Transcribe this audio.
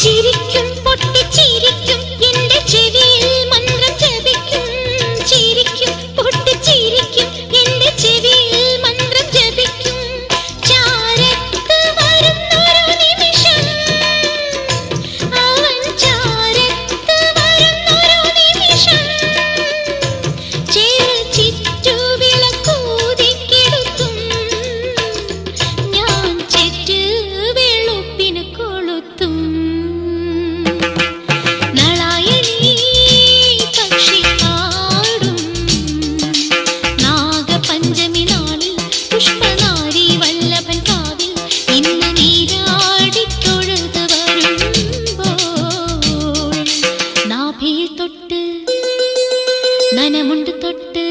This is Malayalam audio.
ചിരിക്കും പൊട്ടി ചിരിക്കും എന്റെ ചെവി தொட்டு நனமுண்டு தொட்டு